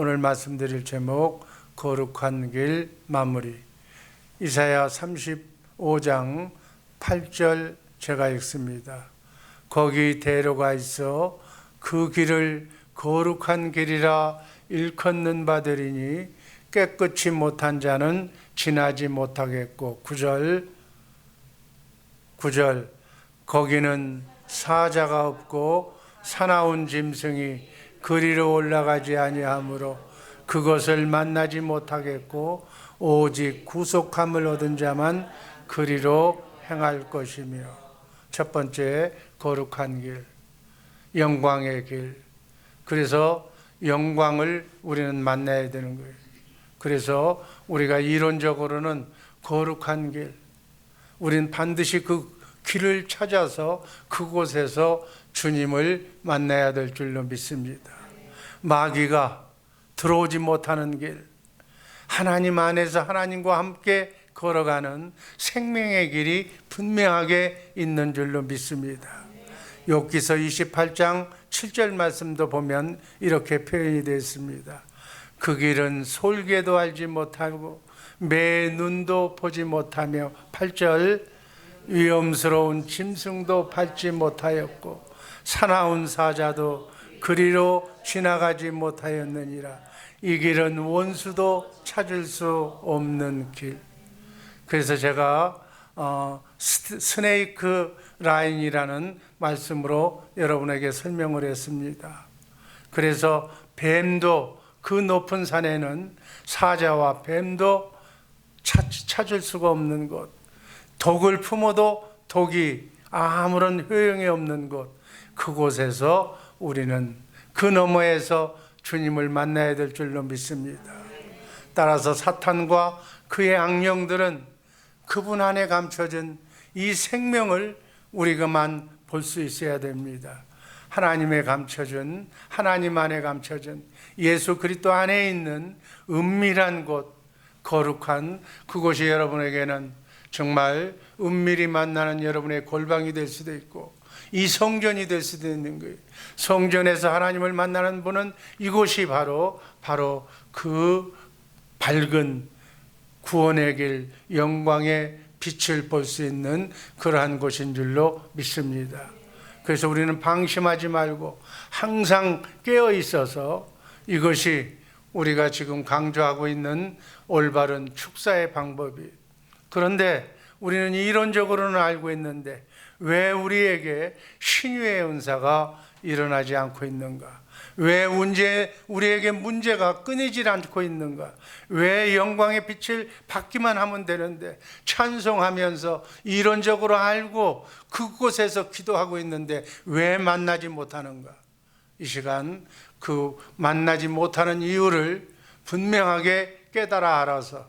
오늘 말씀드릴 제목 거룩한 길 마무리 이사야 35장 8절 제가 읽습니다. 거기 대로가 있어 그 길을 거룩한 길이라 일컫는 바들이니 깨끗이 못한 자는 지나지 못하겠고 9절 9절 거기는 사자가 없고 사나운 짐승이 그리로 올라가지 아니하므로 그것을 만나지 못하겠고 오직 구속함을 얻은 자만 그리로 행할 것이며 첫 번째 거룩한 길 영광의 길 그래서 영광을 우리는 만나야 되는 거예요. 그래서 우리가 이론적으로는 거룩한 길 우리는 반드시 그 길을 찾아서 그곳에서 주님을 만나야 될 줄로 믿습니다. 마귀가 들어오지 못하는 길, 하나님 안에서 하나님과 함께 걸어가는 생명의 길이 분명하게 있는 줄로 믿습니다. 욥기서 28장 7절 말씀도 보면 이렇게 표현이 되어 있습니다. 그 길은 솔개도 알지 못하고 매 눈도 보지 못하며 8절 위험스러운 짐승도 밟지 못하였고 사나운 사자도 그리로 지나가지 못하였느니라. 이 길은 원수도 찾을 수 없는 길. 그래서 제가 어, 스- 스네이크 라인이라는 말씀으로 여러분에게 설명을 했습니다. 그래서 뱀도 그 높은 산에는 사자와 뱀도 찾, 찾을 수가 없는 곳, 독을 품어도 독이 아무런 효용이 없는 곳, 그곳에서 우리는 그 너머에서 주님을 만나야 될 줄로 믿습니다. 따라서 사탄과 그의 악령들은 그분 안에 감춰진 이 생명을 우리가만 볼 수 있어야 됩니다. 하나님의 감춰준 하나님 안에 감춰진 예수 그리스도 안에 있는 은밀한 곳 거룩한 그곳이 여러분에게는 정말 은밀히 만나는 여러분의 골방이 될 수도 있고 이 성전이 될 수도 있는 거예요. 성전에서 하나님을 만나는 분은 이곳이 바로 바로 그 밝은 구원의 길, 영광의 빛을 볼 수 있는 그러한 곳인 줄로 믿습니다. 그래서 우리는 방심하지 말고 항상 깨어 있어서 이것이 우리가 지금 강조하고 있는 올바른 축사의 방법이. 그런데 우리는 이론적으로는 알고 있는데 왜 우리에게 신유의 은사가 일어나지 않고 있는가? 왜 문제, 우리에게 문제가 끊이질 않고 있는가? 왜 영광의 빛을 받기만 하면 되는데 찬송하면서 이론적으로 알고 그곳에서 기도하고 있는데 왜 만나지 못하는가? 이 시간 그 만나지 못하는 이유를 분명하게 깨달아 알아서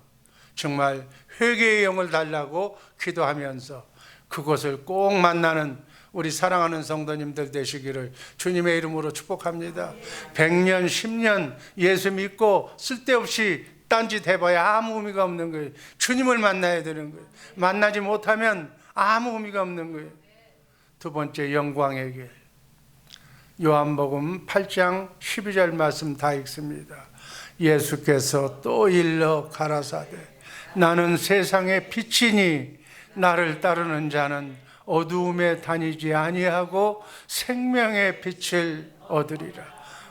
정말 회개의 영을 달라고 기도하면서 그곳을 꼭 만나는 우리 사랑하는 성도님들 되시기를 주님의 이름으로 축복합니다. 100년, 10년 예수 믿고 쓸데없이 딴짓 해봐야 아무 의미가 없는 거예요. 주님을 만나야 되는 거예요. 만나지 못하면 아무 의미가 없는 거예요. 두 번째 영광의 길. 요한복음 8장 12절 말씀 다 읽습니다. 예수께서 또 일러 가라사대 나는 세상의 빛이니 나를 따르는 자는 어두움에 다니지 아니하고 생명의 빛을 얻으리라.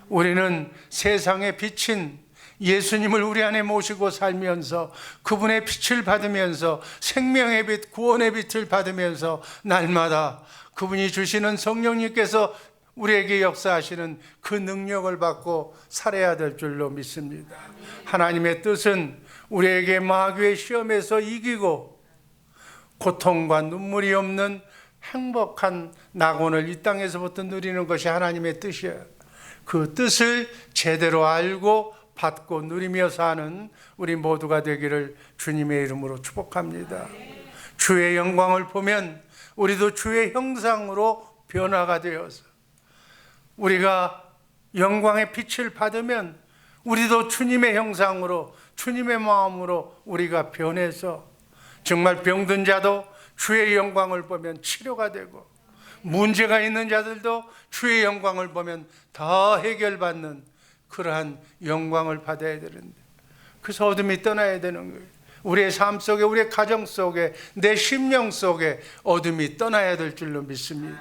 우리는 세상의 빛인 예수님을 우리 안에 모시고 살면서 그분의 빛을 받으면서 생명의 빛, 구원의 빛을 받으면서 날마다 그분이 주시는 성령님께서 우리에게 역사하시는 그 능력을 받고 살아야 될 줄로 믿습니다. 하나님의 뜻은 우리에게 마귀의 시험에서 이기고 고통과 눈물이 없는 행복한 낙원을 이 땅에서부터 누리는 것이 하나님의 뜻이에요. 그 뜻을 제대로 알고 받고 누리며 사는 우리 모두가 되기를 주님의 이름으로 축복합니다. 주의 영광을 보면 우리도 주의 형상으로 변화가 되어서 우리가 영광의 빛을 받으면 우리도 주님의 형상으로 주님의 마음으로 우리가 변해서 정말 병든 자도 주의 영광을 보면 치료가 되고 문제가 있는 자들도 주의 영광을 보면 더 해결받는 그러한 영광을 받아야 되는데 그래서 어둠이 떠나야 되는 거예요. 우리의 삶 속에 우리의 가정 속에 내 심령 속에 어둠이 떠나야 될 줄로 믿습니다.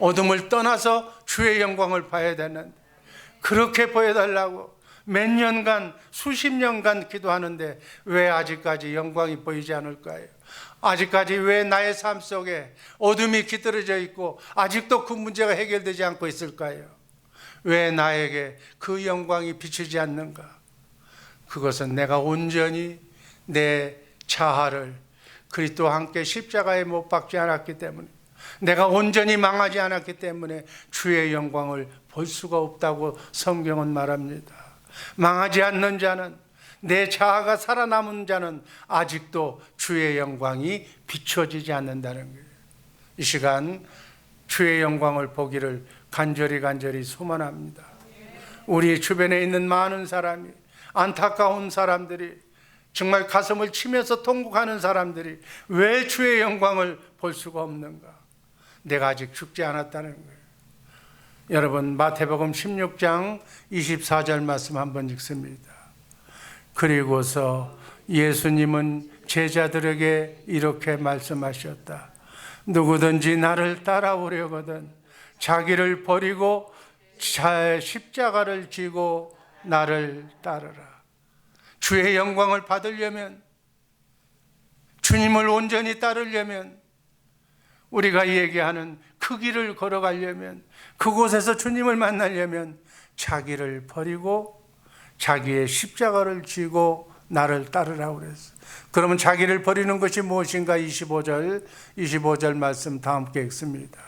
어둠을 떠나서 주의 영광을 봐야 되는데 그렇게 보여달라고 몇 년간 수십 년간 기도하는데 왜 아직까지 영광이 보이지 않을까요? 아직까지 왜 나의 삶 속에 어둠이 깃들어져 있고 아직도 그 문제가 해결되지 않고 있을까요? 왜 나에게 그 영광이 비추지 않는가? 그것은 내가 온전히 내 자아를 그리스도와 함께 십자가에 못 박지 않았기 때문에 내가 온전히 망하지 않았기 때문에 주의 영광을 볼 수가 없다고 성경은 말합니다. 망하지 않는 자는 내 자아가 살아남은 자는 아직도 주의 영광이 비춰지지 않는다는 거예요. 이 시간 주의 영광을 보기를 간절히 간절히 소망합니다. 우리 주변에 있는 많은 사람이 안타까운 사람들이 정말 가슴을 치면서 통곡하는 사람들이 왜 주의 영광을 볼 수가 없는가? 내가 아직 죽지 않았다는 거예요. 여러분 마태복음 16장 24절 말씀 한번 읽습니다. 그리고서 예수님은 제자들에게 이렇게 말씀하셨다. 누구든지 나를 따라오려거든 자기를 버리고 자- 십자가를 지고 나를 따르라. 주의 영광을 받으려면 주님을 온전히 따르려면 우리가 얘기하는 그 길을 걸어가려면 그곳에서 주님을 만나려면 자기를 버리고 자기의 십자가를 지고 나를 따르라고 그랬어. 그러면 자기를 버리는 것이 무엇인가 25절 25절 말씀 다 함께 읽습니다.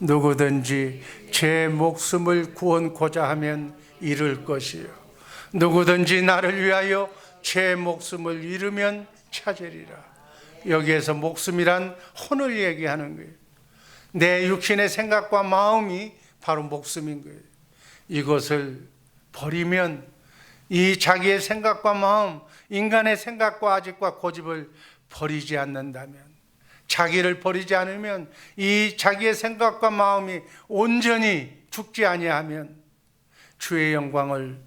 누구든지 제 목숨을 구원코자 하면 잃을 것이요 누구든지 나를 위하여 제 목숨을 잃으면 찾으리라. 여기에서 목숨이란 혼을 얘기하는 거예요. 내 육신의 생각과 마음이 바로 목숨인 거예요. 이것을 버리면 이 자기의 생각과 마음, 인간의 생각과 아직과 고집을 버리지 않는다면, 자기를 버리지 않으면 이 자기의 생각과 마음이 온전히 죽지 아니하면 주의 영광을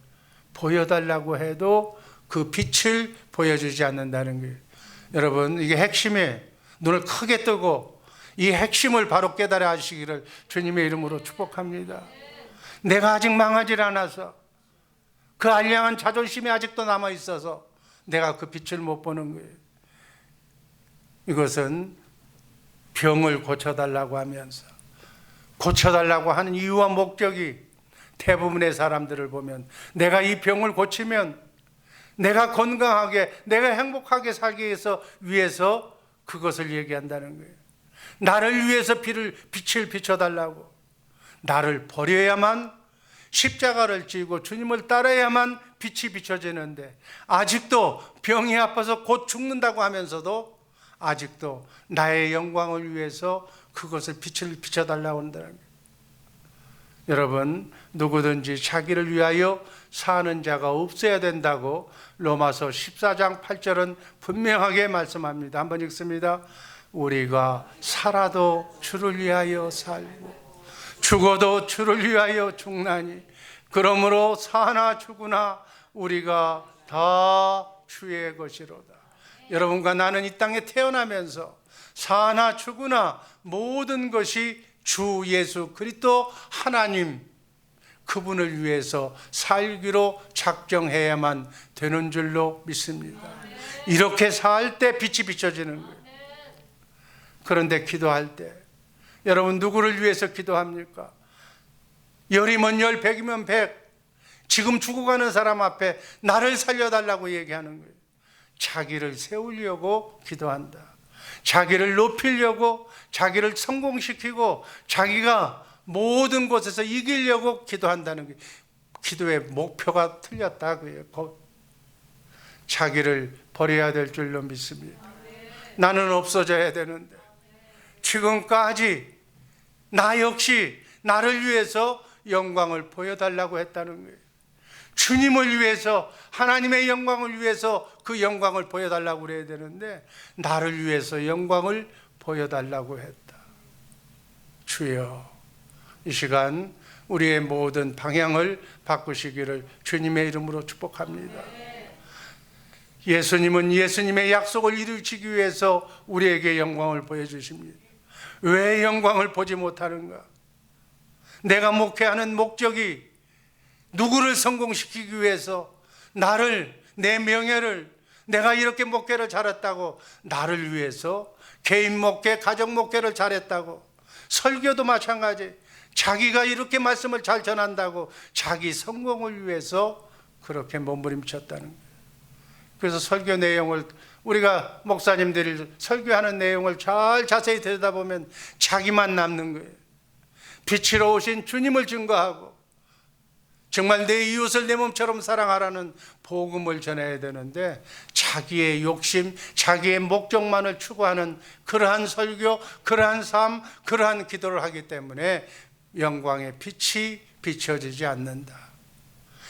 보여달라고 해도 그 빛을 보여주지 않는다는 거예요. 여러분, 이게 핵심에 눈을 크게 뜨고 이 핵심을 바로 깨달아 하시기를 주님의 이름으로 축복합니다. 내가 아직 망하지 않아서 그 알량한 자존심이 아직도 남아 있어서 내가 그 빛을 못 보는 거예요. 이것은 병을 고쳐달라고 하면서 고쳐달라고 하는 이유와 목적이 대부분의 사람들을 보면 내가 이 병을 고치면 내가 건강하게 내가 행복하게 살기 위해서 위해서 그것을 얘기한다는 거예요. 나를 위해서 빛을 빛을 비춰 달라고 나를 버려야만 십자가를 지고 주님을 따라야만 빛이 비춰지는데 아직도 병이 아파서 곧 죽는다고 하면서도 아직도 나의 영광을 위해서 그것을 빛을 비춰 달라고 한다는 거예요. 여러분 누구든지 자기를 위하여 사는 자가 없어야 된다고 로마서 14장 8절은 분명하게 말씀합니다. 한번 읽습니다. 우리가 살아도 주를 위하여 살고 죽어도 주를 위하여 죽나니 그러므로 사나 죽으나 우리가 다 주의 것이로다. 여러분과 나는 이 땅에 태어나면서 사나 죽으나 모든 것이 주 예수 그리스도 하나님 그분을 위해서 살기로 작정해야만 되는 줄로 믿습니다. 이렇게 살 때 빛이 비춰지는 거예요. 그런데 기도할 때 여러분 누구를 위해서 기도합니까? 열이면 열, 백이면 백. 지금 죽어가는 사람 앞에 나를 살려달라고 얘기하는 거예요. 자기를 세우려고 기도한다. 자기를 높이려고, 자기를 성공시키고, 자기가 모든 곳에서 이기려고 기도한다는 게 기도의 목표가 틀렸다 그예요. 자기를 버려야 될 줄로 믿습니다. 나는 없어져야 되는데 지금까지 나 역시 나를 위해서 영광을 보여달라고 했다는 거예요. 주님을 위해서 하나님의 영광을 위해서 그 영광을 보여달라고 그래야 되는데 나를 위해서 영광을 보여달라고 했다. 주여 이 시간 우리의 모든 방향을 바꾸시기를 주님의 이름으로 축복합니다. 예수님은 예수님의 약속을 이루시기 위해서 우리에게 영광을 보여주십니다. 왜 영광을 보지 못하는가? 내가 목회하는 목적이 누구를 성공시키기 위해서 나를, 내 명예를, 내가 이렇게 목회를 잘했다고 나를 위해서 개인 목회, 가정 목회를 잘했다고 설교도 마찬가지. 자기가 이렇게 말씀을 잘 전한다고 자기 성공을 위해서 그렇게 몸부림쳤다는 거예요. 그래서 설교 내용을 우리가 목사님들이 설교하는 내용을 잘 자세히 들여다보면 자기만 남는 거예요. 빛으로 오신 주님을 증거하고 정말 내 이웃을 내 몸처럼 사랑하라는 복음을 전해야 되는데 자기의 욕심, 자기의 목적만을 추구하는 그러한 설교, 그러한 삶, 그러한 기도를 하기 때문에 영광의 빛이 비춰지지 않는다.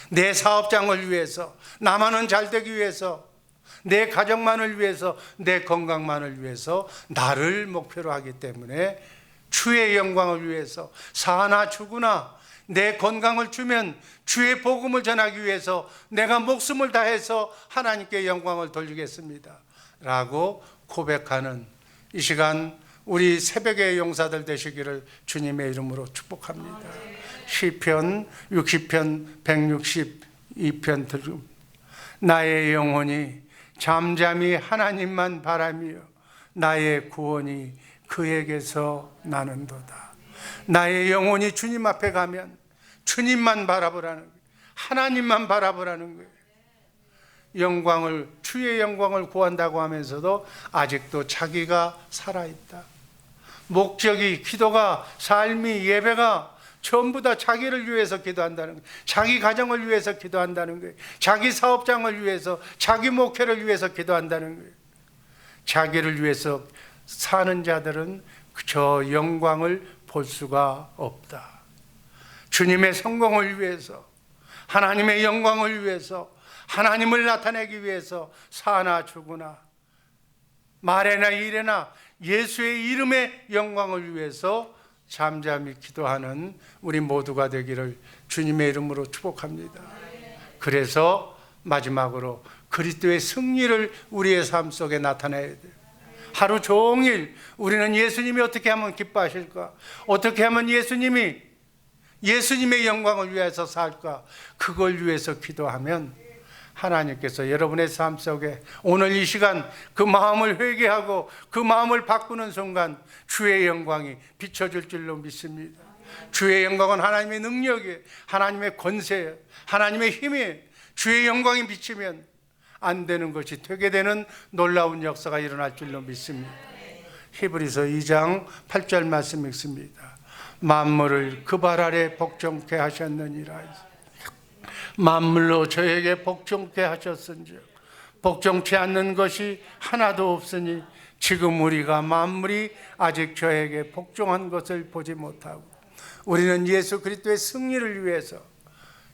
내 사업장을 위해서, 나만은 잘 되기 위해서, 내 가정만을 위해서, 내 건강만을 위해서 나를 목표로 하기 때문에 주의 영광을 위해서 사나 죽으나 내 건강을 주면 주의 복음을 전하기 위해서 내가 목숨을 다해서 하나님께 영광을 돌리겠습니다. 라고 고백하는 이 시간 우리 새벽의 용사들 되시기를 주님의 이름으로 축복합니다. 시편 60편 162편 들 나의 영혼이 잠잠히 하나님만 바라며 나의 구원이 그에게서 나는도다. 나의 영혼이 주님 앞에 가면 주님만 바라보라는 거예요. 하나님만 바라보라는 거예요. 영광을 주의 영광을 구한다고 하면서도 아직도 자기가 살아 있다. 목적이 기도가 삶이 예배가 전부 다 자기를 위해서 기도한다는 거예요. 자기 가정을 위해서 기도한다는 거예요. 자기 사업장을 위해서 자기 목회를 위해서 기도한다는 거예요. 자기를 위해서 사는 자들은 저 영광을 볼 수가 없다. 주님의 성공을 위해서, 하나님의 영광을 위해서, 하나님을 나타내기 위해서 사나 죽으나, 말에나 일에나 예수의 이름의 영광을 위해서 잠잠히 기도하는 우리 모두가 되기를 주님의 이름으로 축복합니다. 그래서 마지막으로 그리스도의 승리를 우리의 삶 속에 나타내야 돼요. 하루 종일 우리는 예수님이 어떻게 하면 기뻐하실까? 어떻게 하면 예수님이 예수님의 영광을 위해서 살까? 그걸 위해서 기도하면 하나님께서 여러분의 삶 속에 오늘 이 시간 그 마음을 회개하고 그 마음을 바꾸는 순간 주의 영광이 비춰질 줄로 믿습니다. 주의 영광은 하나님의 능력이 하나님의 권세, 하나님의 힘이 주의 영광이 비치면 안 되는 것이 되게 되는 놀라운 역사가 일어날 줄로 믿습니다. 히브리서 2장 8절 말씀 읽습니다. 만물을 그 발 아래 복종케 하셨느니라. 만물로 저에게 복종케 하셨은즉 복종치 않는 것이 하나도 없으니 지금 우리가 만물이 아직 저에게 복종한 것을 보지 못하고 우리는 예수 그리스도의 승리를 위해서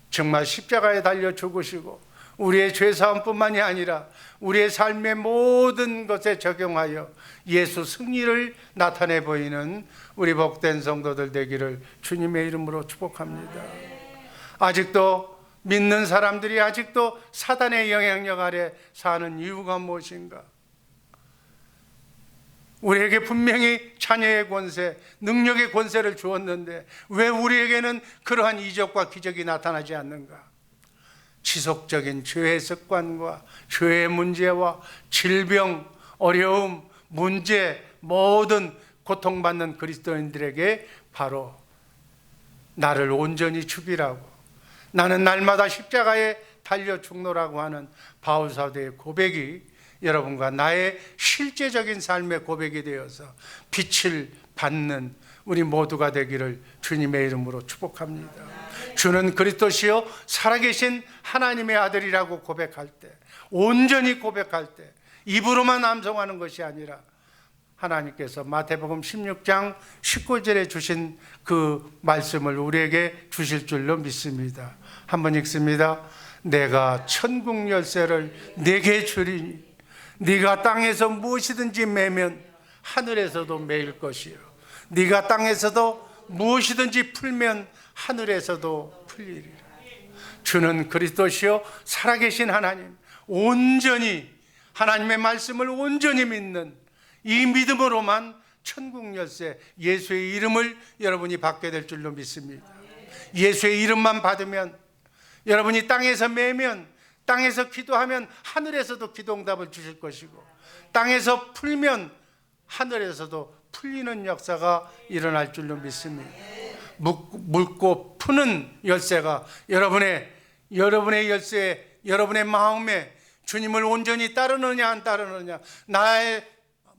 정말 십자가에 달려 죽으시고 우리의 죄 사함뿐만이 아니라 우리의 삶의 모든 것에 적용하여 예수 승리를 나타내 보이는 우리 복된 성도들 되기를 주님의 이름으로 축복합니다. 아직도 믿는 사람들이 아직도 사단의 영향력 아래 사는 이유가 무엇인가? 우리에게 분명히 자녀의 권세, 능력의 권세를 주었는데 왜 우리에게는 그러한 이적과 기적이 나타나지 않는가? 지속적인 죄의 습관과 죄의 문제와 질병, 어려움, 문제, 모든 고통받는 그리스도인들에게 바로 나를 온전히 죽이라고 나는 날마다 십자가에 달려 죽노라고 하는 바울 사도의 고백이 여러분과 나의 실제적인 삶의 고백이 되어서 빛을 받는 우리 모두가 되기를 주님의 이름으로 축복합니다. 주는 그리스도시요 살아계신 하나님의 아들이라고 고백할 때 온전히 고백할 때 입으로만 암송하는 것이 아니라 하나님께서 마태복음 16장 19절에 주신 그 말씀을 우리에게 주실 줄로 믿습니다. 한번 읽습니다. 내가 천국 열쇠를 내게 주리니 네가 땅에서 무엇이든지 매면 하늘에서도 매일 것이요 네가 땅에서도 무엇이든지 풀면 하늘에서도 풀리리라. 주는 그리스도시요 살아계신 하나님 온전히 하나님의 말씀을 온전히 믿는 이 믿음으로만 천국 열쇠 예수의 이름을 여러분이 받게 될 줄로 믿습니다. 예수의 이름만 받으면 여러분이 땅에서 매면 땅에서 기도하면 하늘에서도 기도응답을 주실 것이고 땅에서 풀면 하늘에서도 풀리는 역사가 일어날 줄로 믿습니다. 묻고 푸는 열쇠가 여러분의 여러분의 열쇠 여러분의 마음에 주님을 온전히 따르느냐 안 따르느냐 나의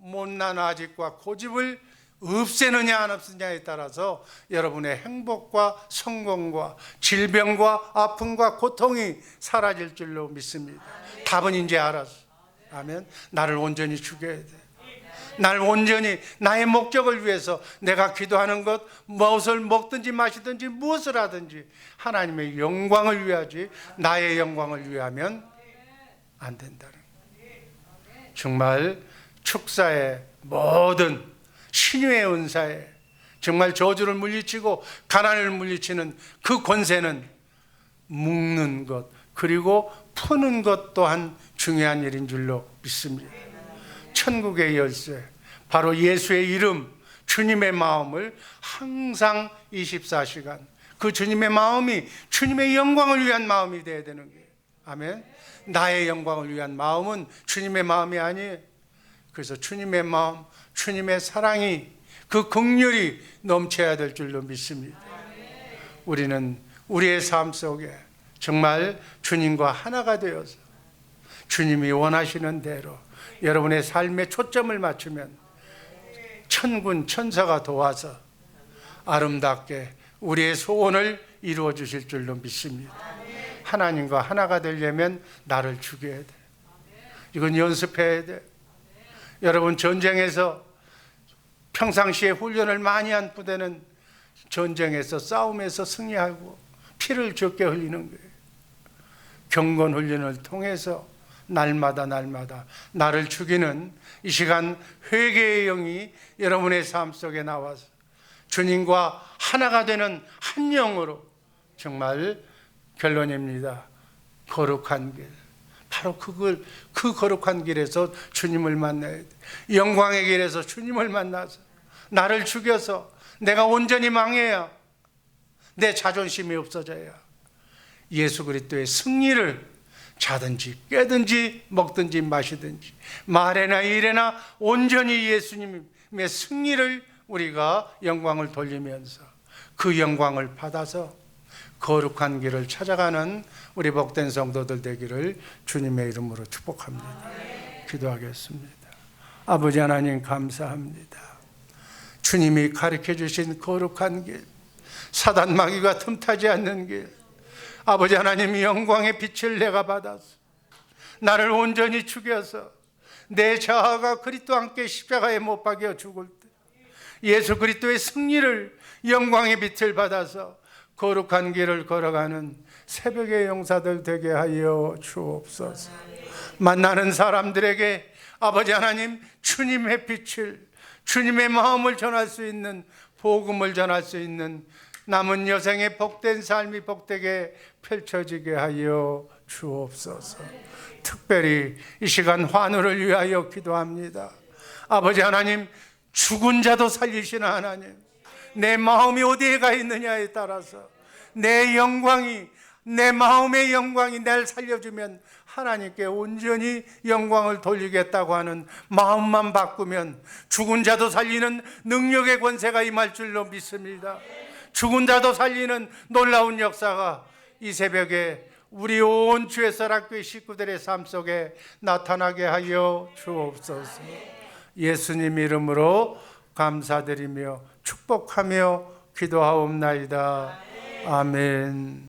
못난 아직과 고집을 없애느냐 안 없애느냐에 따라서 여러분의 행복과 성공과 질병과 아픔과 고통이 사라질 줄로 믿습니다. 답은 이제 알았어. 아멘. 나를 온전히 죽여야 돼. 날 온전히 나의 목적을 위해서 내가 기도하는 것 무엇을 먹든지 마시든지 무엇을 하든지 하나님의 영광을 위하지 나의 영광을 위하면 안 된다는. 정말 축사의 모든 신유의 은사에 정말 저주를 물리치고 가난을 물리치는 그 권세는 묶는 것 그리고 푸는 것 또한 중요한 일인 줄로 믿습니다. 천국의 열쇠 바로 예수의 이름 주님의 마음을 항상 24시간 그 주님의 마음이 주님의 영광을 위한 마음이 되어야 되는 거예요. 아멘. 나의 영광을 위한 마음은 주님의 마음이 아니에요. 그래서 주님의 마음, 주님의 사랑이 그 긍휼이 넘쳐야 될 줄로 믿습니다. 우리는 우리의 삶 속에 정말 주님과 하나가 되어서 주님이 원하시는 대로 여러분의 삶에 초점을 맞추면 천군 천사가 도와서 아름답게 우리의 소원을 이루어 주실 줄로 믿습니다. 하나님과 하나가 되려면 나를 죽여야 돼. 이건 연습해야 돼. 여러분 전쟁에서 평상시에 훈련을 많이 한 부대는 전쟁에서 싸움에서 승리하고 피를 적게 흘리는 거예요. 경건 훈련을 통해서 날마다 날마다 나를 죽이는 이 시간 회개의 영이 여러분의 삶 속에 나와서 주님과 하나가 되는 한 영으로 정말 결론입니다. 거룩한 길. 바로 그걸 그 거룩한 길에서 주님을 만나야 돼. 영광의 길에서 주님을 만나서 나를 죽여서 내가 온전히 망해야 내 자존심이 없어져야 예수 그리스도의 승리를 자든지 깨든지 먹든지 마시든지 말에나 일에나 온전히 예수님의 승리를 우리가 영광을 돌리면서 그 영광을 받아서 거룩한 길을 찾아가는 우리 복된 성도들 되기를 주님의 이름으로 축복합니다. 기도하겠습니다. 아버지 하나님 감사합니다. 주님이 가르쳐 주신 거룩한 길, 사단 마귀가 틈타지 않는 길, 아버지 하나님 영광의 빛을 내가 받아서 나를 온전히 죽여서 내 자아가 그리스도 함께 십자가에 못 박여 죽을 때 예수 그리스도의 승리를 영광의 빛을 받아서 거룩한 길을 걸어가는 새벽의 용사들 되게 하여 주옵소서. 만나는 사람들에게 아버지 하나님 주님의 빛을 주님의 마음을 전할 수 있는 복음을 전할 수 있는 남은 여생의 복된 삶이 복되게 펼쳐지게 하여 주옵소서. 특별히 이 시간 환우를 위하여 기도합니다. 아버지 하나님 죽은 자도 살리시는 하나님 내 마음이 어디에 가 있느냐에 따라서 내 영광이 내 마음의 영광이 날 살려주면 하나님께 온전히 영광을 돌리겠다고 하는 마음만 바꾸면 죽은 자도 살리는 능력의 권세가 임할 줄로 믿습니다. 죽은 자도 살리는 놀라운 역사가 이 새벽에 우리 온 주의 설학교회 식구들의 삶 속에 나타나게 하여 주옵소서. 예수님 이름으로 감사드리며 축복하며 기도하옵나이다. 아멘.